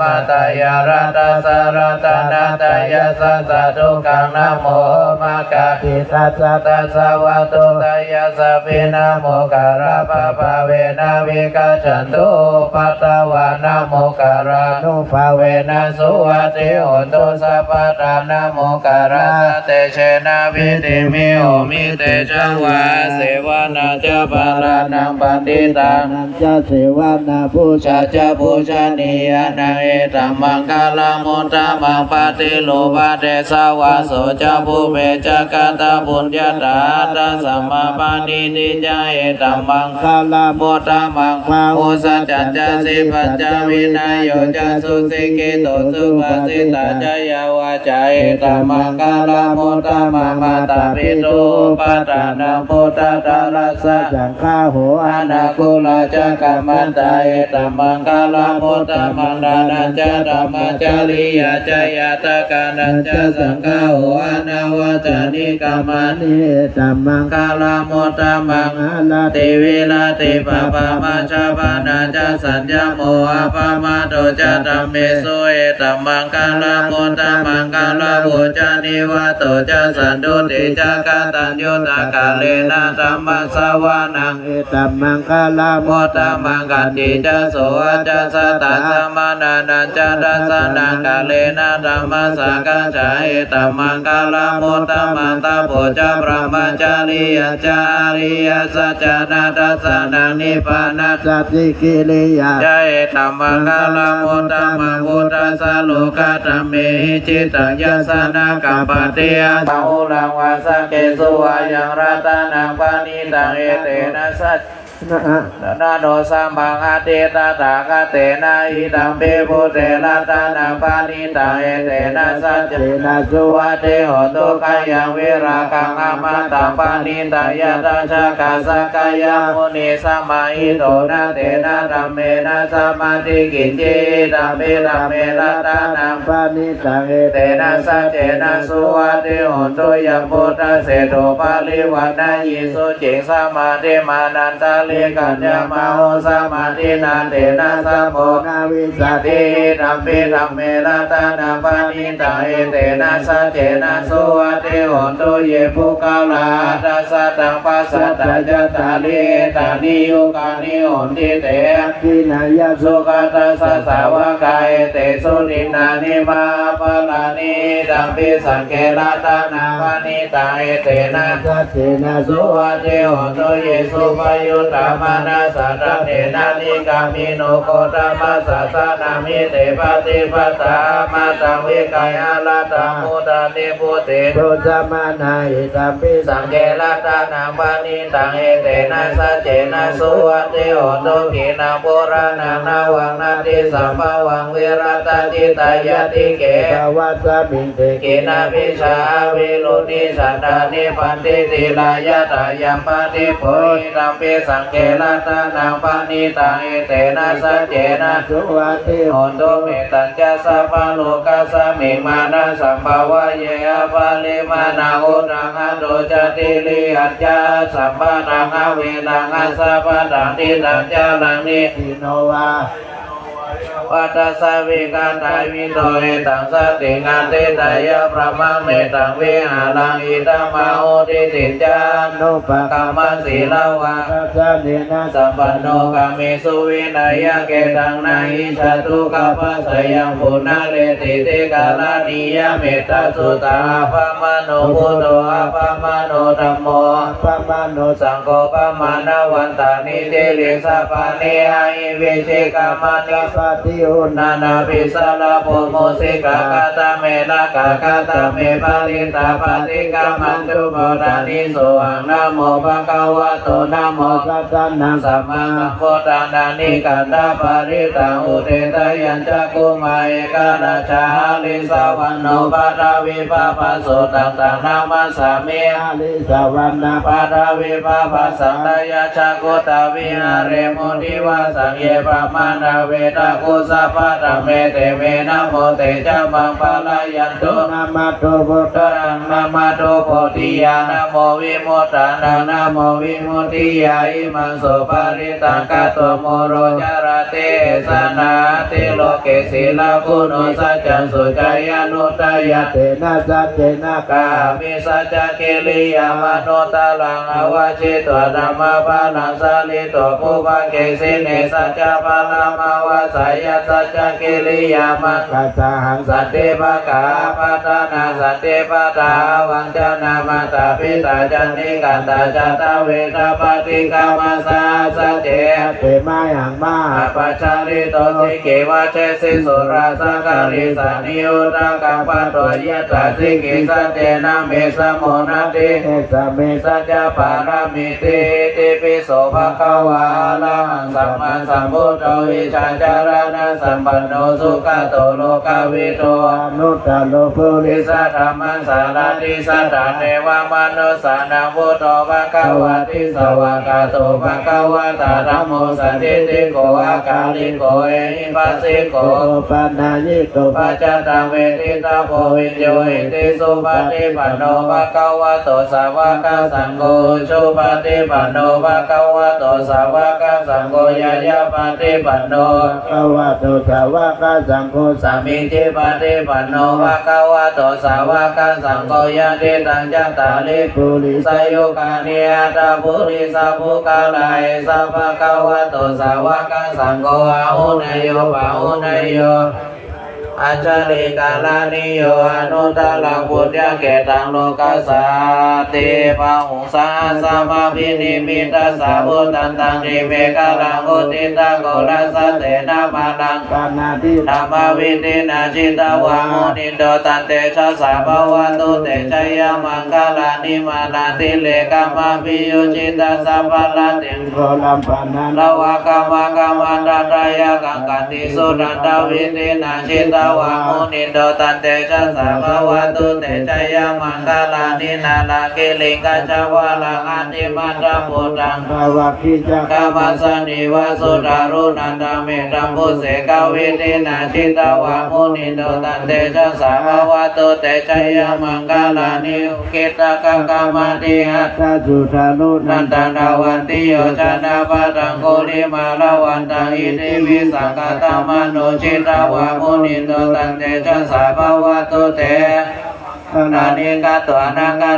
มาตายารัตสารตนาตยาสัสสะทุกขังนะโมมากาติตัสะตัสสะวะโตตายาสัพพินะโมการะปะปะเวนะวิกาชันตุปัตตวานะโมการะนุภาเวนะสุวัติโหตุสัพพะทานะโมการะเตเชนะวิติมิโอมิเตชะวะเสวนาจปารานังปฏิตังนันจะเสวนาผู้ชาจะบูชานียนาเอตัมมังคาลามุตตะมังปฏิโลภะเทสาวาโสจะภูเปจะกตาบุญญาตาตาสัมมาปานิติจาเอตัมมังคาลาโมตตะมังภาโอสัจจจะสิปัญจวินัยโยจะสุสิกิโตสุปัสสิตาจยาวาจาเอตัมมังคาลามุตตะมังมาตาปิตุปัตตานังพุทธตารัสสะจังข้าโหอนาคุลาจักรมันตาเอตัมมังคาลามุตตมังดานันจะธรรมจาริยาจยาตกานันจะสังฆาโหอนาวัจานิกามานินิตัมมังคาลามตตมังอาลาเทเวลาเทปะปะมาชาปานาจะสัญญาโมอะปะมาโตจะตัมเมสุเอตัมมังคาลามตตมังคาลาโหจานิวะโตจะสันโดติจะกาตัญโยตากาเลนะธัมมัสสวานังเอตัมมังคาลาโมตตมังกันติจะโสอาจะสตัสมานานันจะดัสสนังกาเลนะธรรมสังกัจจายตัมมังกาลาโมตตมังตาโพจะพระมัจจาริยจาริยสัจจนาดัสสนังนิพานาสัตติกิริยาจายตัมมังกาลาโมตตมังพุทธัสโลกาธรรมมิจิตังยสสนากัปปติยาตังอุลังวาสเกสุวายังรัตนังปานิตังเอเตนะสัจ นาโนสัมบังอาเตตาตากเตนะอิตัมเปปุเตระตานังปานิตังเอเตนะสัจเจนะสุวะเทโหตุกายังวิรากังอามาตังปานิตังยะตาชะกาสกายามุนิสัมมาอิโตนะเตนะธัมเมนะสัมมาทิกิจจิตัมเมตัมเมระตานังปานิตังเอเตนะสัจเจนะสุวัติโหตุยัมพุทธเสโตปาลิวันนายิสุจิงสัมมาธิมานันตาลิกัญญามาโหสมาธินาเตนะสัมโพนาวิสัสัตตติธัมปิธัมเมระตานาปานิตาเอเตนะสัจเจนะสุวัติโหตุเยภูกาลาทัสสะตังปัสสะตะจัตตาลิตานิโยกานิหนติเตตินายาสุสุขตัสสะสาวกายเตสุนินานิมาปะลานิดัมปิสังเกลาตานาปานิตาเอเตนะสัตเจนะสุวัจเจโตุเยสุปยุตตามานาสัตเตนะนิกามิโนโคตมัสสะสะนามิเตปฏิปตามาตังวิกายาลาตังมุตานิพุเตโรจามานาอิตัมปิสัสังงเกลาตานังปานิตังเอเตนะสัจเจนะสุวัจเจโหตุกินาโบราณังนาวังนาติสัมภวังเวรตาจิตายาติเกภวัสสมิเตกินาพิชาวิรุณิสันดานิปันติติลายะตายัมปติโพหิตัมปิสังเกลาตานังปานิตังเอเตนะสัจเจนะสุวัติโหตุเมตัญจะสัพพะโลกัสมิมานะสัมภาวะเยอะปาลิมานาอุตังอโดจติลิอัจจาสัมปะนังอเวนังอัสสะปะนังติตังจานังนิติโนวา ปัตสวิกันตายวิโตเอตังสติงานเตตายะพระมะเมตังวิหารังอิตัมมาโอติติจาโนปะกรรมสีลาวะทัสสะเนะสัมปันโนกามิสุวินัยเกตังนาหิชาตุกัปปะสยังปุนาเลติเตกาลานิยเมตาสุตาปะมโนพุทโธอะปะมโนธัมโมปะมโนสังโฆปะมานาวันตานิเตลิสัพพเนหหิวิชิกามานิปะติโอนานาปิสาลาโพโมสิกากาตาเมลากากาตาเมปาลิตาปาติกามันตุโมดานิโสอังนะโมภะคะวะโตนะโมสัตตานังสัมมาสัมพุทธานานิกันตาปาริตังอุเทตยัญจักุมาเอกราชาลิสาวันโนปาราวิปาปัสสุตังตังนามาสามิอาลิสวรรณปาราวิปาปัสสังตยาชากุตาวิหาเรมุทิวาสังเยปะมานาเวตากุสัสัพพะตะเมเตเวนะโมเตจะมังปะลายันตุนามาโตพุทตรังนามาโตโพธิยานะโมวิโมตตานานะโมวิมุตติยาอิมังโสปาริตังกะโตโมโรจาระเตสนาติโลเกศิลาคุโนสัจจังสุจายานุตายาเตนะสัจเจนะกามิสัจจกิริยามโนตาลังอวชิตวธรรมปานังสาลิตวภูภเกสิเนสัจจปาลามา วาสายสัจจกิริยามะกัสสะหังสัตติปะกาปะตานาสัตติปะตาวังจนามาตาปิตาจันนิกันตาจัตเวทปฏิกามาสาสเจเตมาอย่างมาอาปชาริโตสิเกวะเชสิสุราสังการิสานิโยตังกัปปะตัวยะตาสิกิสัจเจนะเมสะโมนาติเอสเมสัจจปารามิติติปิโสภะคะวาลังสัมมาสัมพุทโธวิชาจารณะสัมปันโนสุขโตโลกาวิโตอนุตตโลภุริสัทธรรมัสสารติสัทธเทวมนุสานังพุทโธภะคะวะติสวากาโตภะคะวะตาธัมโมสันติติโกอากาลิโกเอหิปัสสิโกปานายิโกปัจจตังเวทิตาโพวิญโยหิติสุปฏิปันโนภะคะวะโตสาวกสังโฆสุปฏิปันโนภะคะวะโตสาวกสังโฆยายาปฏิปันโนภาวะโตสาวกสังโฆสามิจิปฏิปันโนวะคะวะโตสาวกสังโฆยะติตังจัตตาลิปุริสยุกานิยตาปุริสัพพุกาลายสัพพะคะวะโตสาวกสังโฆอาหุนโยปะหุนโย อาจาริกาลานิโยอนุตตลังพุทธเกตังโลกัสสาติปะหุสาสัมมาพินิมิตาสาวุตันตังริเมกาลังอุติตาโกรัสสะเตนะมาลังปานาตินามาวิตินาจิตาวามุนิโดตันเตชะสาภวันตุเตชะยามังคลานิมานาติเลกามาปิโยจิตาสัพพะลาติโกลัมปานาลาวากามากามันตตายากังกันติสุนันทวิตินาชิตาวามุนิโดตันเตชะสาภวันตุเตชะยามังคลานินาลากิลิงกัจจวาลังอันติมัตตพุทังภาวะคิจักกามาสนิวาสุดารุนันตเมตัมพุเสกาวิตินาชิตวามุนิโดตันเตชะสาววะโตเตชะยามังคลานิอุกิตะกังกามาติหัตตาจุทานุนันันนาวันติโยชนะปัตังโกริมาลาวันตังอิติวิสังกตามโนชิตวามุนิโดตันเตชะสาภาวะตุเตนานิกาตัวนาคา